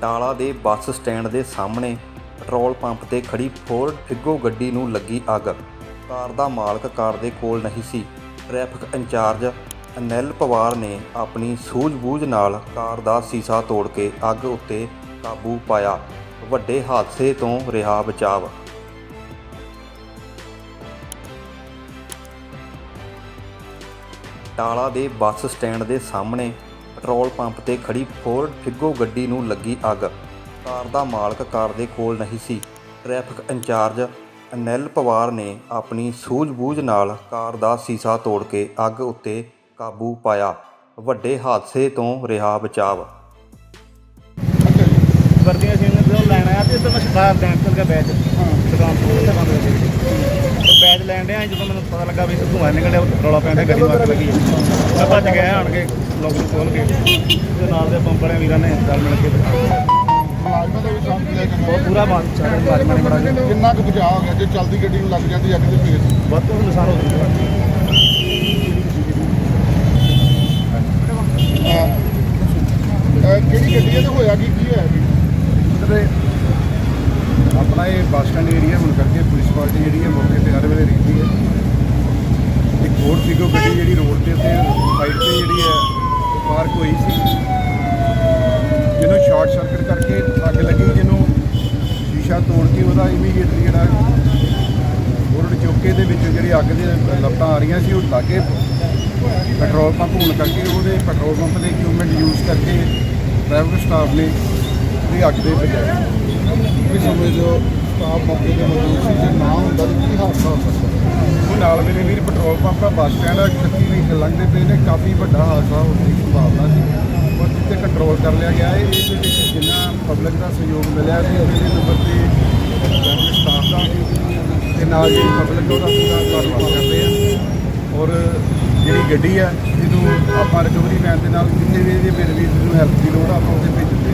ਟਾਲਾ ਦੇ bus stand ਦੇ ਸਾਹਮਣੇ ਪੈਟਰੋਲ ਪੰਪ ਤੇ ਖੜੀ ਫੋਰਡ ਫਿਗੋ ਗੱਡੀ ਨੂੰ ਲੱਗੀ ਅੱਗ। ਕਾਰ ਦਾ ਮਾਲਕ ਕਾਰ ਦੇ ਕੋਲ ਨਹੀਂ ਸੀ। ਟ੍ਰੈਫਿਕ ਇੰਚਾਰਜ ਅਨਿਲ ਪਵਾਰ ਨੇ ਆਪਣੀ ਸੂਝ-ਬੂਝ ਨਾਲ ਕਾਰ ਦਾ ਸੀਸਾ ਤੋੜ ਕੇ ਅੱਗ ਉੱਤੇ ਕਾਬੂ ਪਾਇਆ। ਵੱਡੇ ਹਾਦਸੇ ਤੋਂ ਰਿਹਾ ਬਚਾਵ। ਟਾਲਾ ਦੇ ਬੱਸ ਸਟੈਂਡ ਦੇ ਸਾਹਮਣੇ ਪੈਟਰੋਲ ਪੰਪ ਤੇ ਖੜੀ ਫੋਰਡ ਫਿਗੋ ਗੱਡੀ ਨੂੰ ਲੱਗੀ ਅੱਗ। ਕਾਰ ਦਾ ਮਾਲਕ ਕਾਰ ਦੇ ਕੋਲ ਨਹੀਂ ਸੀ। ਟ੍ਰੈਫਿਕ ਇੰਚਾਰਜ ਅਨਿਲ ਪਵਾਰ ਨੇ ਆਪਣੀ ਸੂਝ-ਬੂਝ ਨਾਲ ਕਾਰ ਦਾ ਸੀਸਾ ਤੋੜ ਕੇ ਅੱਗ ਉੱਤੇ ਕਾਬੂ ਪਾਇਆ। ਵੱਡੇ ਹਾਦਸੇ ਤੋਂ ਰਿਹਾ ਬਚਾਵ। ਵਰਦੀਆਂ ਸੀ ਉਹਨੇ ਤੋਂ ਲੈਣ ਆਇਆ ਤੇ ਇੱਧਰ ਮੈਂ ਸ਼ਿਕਾਰ ਬੈਂਕ ਚਲ ਗਿਆ ਬੈਚ ਦੁਕਾਨ ਤੋਂ ਉੱਥੇ ਬੰਦ ਹੋ ਗਈ ਤੇ ਬੈਚ ਲੈਣ ਡਿਆ ਸੀ, ਜਦੋਂ ਮੈਨੂੰ ਪਤਾ ਲੱਗਾ ਵੀ ਇੱਥੇ ਧੂੰਆਂ ਨਿਕਲਿਆ ਉਹ ਰੌਲਾ ਪੈਂਦਾ ਗੱਡੀ ਨੂੰ ਅੱਗ ਲੱਗੀ ਹੈ। ਮੈਂ ਭੱਜ ਗਿਆ ਆਣ ਕੇ ਲੋਕ ਨੂੰ ਖੋਲ ਕੇ। ਤੇ ਨਾਲ ਦੇ ਪੰਪ ਵੀਰਾਂ ਨੇ ਰਲ ਮਿਲ ਕੇ ਮੁਲਾਜ਼ਮਾਂ ਦਾ ਵੀ ਕੰਮ ਕਿਹਾ ਬਹੁਤ ਪੂਰਾ ਬੰਦ ਸਾਰੇ ਮੁਲਾਜ਼ਮਾਂ ਨੇ ਬੜਾ ਕੀਤਾ। ਕਿੰਨਾ ਕੁ ਬਚਾਅ ਹੋ ਗਿਆ? ਜੇ ਚੱਲਦੀ ਗੱਡੀ ਨੂੰ ਲੱਗ ਜਾਂਦੀ ਅੱਗ ਦੇ ਫੇਸ ਬਹੁਤ ਤੋਂ ਨੁਕਸਾਨ ਹੋ ਗਿਆ ਕਿਹੜੀ ਗੱਡੀ ਹੈ ਤੇ ਹੋਇਆ ਕੀ? ਕੀ ਮਤਲਬ ਆਪਣਾ ਇਹ ਬੱਸ ਸਟੈਂਡ ਏਰੀਆ ਹੁਣ ਪਾਰਟੀ ਜਿਹੜੀ ਹੈ ਮੌਕੇ ਤੇ ਹਰ ਵੇਲੇ ਰਹਿੰਦੀ ਹੈ। ਇੱਕ ਹੋਰ ਸੀਗੋ ਗੱਡੀ ਜਿਹੜੀ ਰੋਡ ਤੇ ਤੇ ਸਾਈਡ ਤੇ ਜਿਹੜੀ ਹੈ ਪਾਰਕ ਹੋਈ ਸੀ। ਜਿਹਨੂੰ ਸ਼ਾਰਟ ਸਰਕਟ ਕਰਕੇ ਅੱਗ ਲੱਗੀ, ਜਿਹਨੂੰ ਸ਼ੀਸ਼ਾ ਤੋੜ ਕੇ ਉਹਦਾ ਇਮੀਡੀਏਟਲੀ ਜਿਹੜਾ ਬੋਰਡ ਚੌਕੇ ਦੇ ਵਿੱਚ ਜਿਹੜੀ ਅੱਗ ਦੇ ਲਪਟਾਂ ਆ ਰਹੀਆਂ ਸੀ, ਉਹ ਲਾ ਕੇ ਪੈਟਰੋਲ ਪੰਪ ਹੋਣ ਕਰਕੇ ਉਹਦੇ ਪੈਟਰੋਲ ਪੰਪ ਦੇ ਇਕਵਿਪਮੈਂਟ ਯੂਜ਼ ਕਰਕੇ ਟ੍ਰੈਫਿਕ ਸਟਾਫ ਨੇ ਉਹਦੀ ਅੱਗ ਦੇ ਬਚਾਇਆ ਕੀ ਸਮਝੋ ਸਟਾਫ ਮੌਕੇ ਤੇ ਮੌਜੂਦ ਸੀ, ਜੇ ਨਾ ਹੁੰਦਾ ਤਾਂ ਕੀ ਹਾਦਸਾ ਹੋ ਸਕਦਾ? ਉਹ ਨਾਲ ਮੇਰੇ ਵੀਰ ਪੈਟਰੋਲ ਪੰਪ ਆ ਬੱਸ ਸਟੈਂਡ ਆ ਛੱਤੀ ਵੀ ਲੰਘਦੇ ਪਏ ਨੇ, ਕਾਫੀ ਵੱਡਾ ਹਾਦਸਾ ਹੋਣ ਦੀ ਸੰਭਾਵਨਾ ਸੀ। ਪਰ ਜਿੱਥੇ ਕੰਟਰੋਲ ਕਰ ਲਿਆ ਗਿਆ ਹੈ ਇਹਦੇ ਵਿੱਚ ਜਿੰਨਾ ਪਬਲਿਕ ਦਾ ਸਹਿਯੋਗ ਮਿਲਿਆ ਸੀ, ਉਹਦੇ ਨੰਬਰ ਤੇ ਸਟਾਫ ਦਾ ਤੇ ਨਾਲ ਜਿਹੜੀ ਪਬਲਿਕ ਉਹਦਾ ਪੂਰਾ ਧੰਨਵਾਦ ਕਰਦੇ ਆ। ਔਰ ਜਿਹੜੀ ਗੱਡੀ ਆ ਜਿਹਨੂੰ ਆਪਾਂ ਰਿਕਵਰੀ ਮੈਨ ਦੇ ਨਾਲ ਜਿੱਥੇ ਵੀ ਇਹਦੇ ਮੇਰੇ ਵੀਰ ਨੂੰ ਹੈਲਪ ਦੀ ਲੋੜ ਆ, ਆਪਾਂ ਉਹਦੇ ਭੇਜਦੇ ਭੇਜ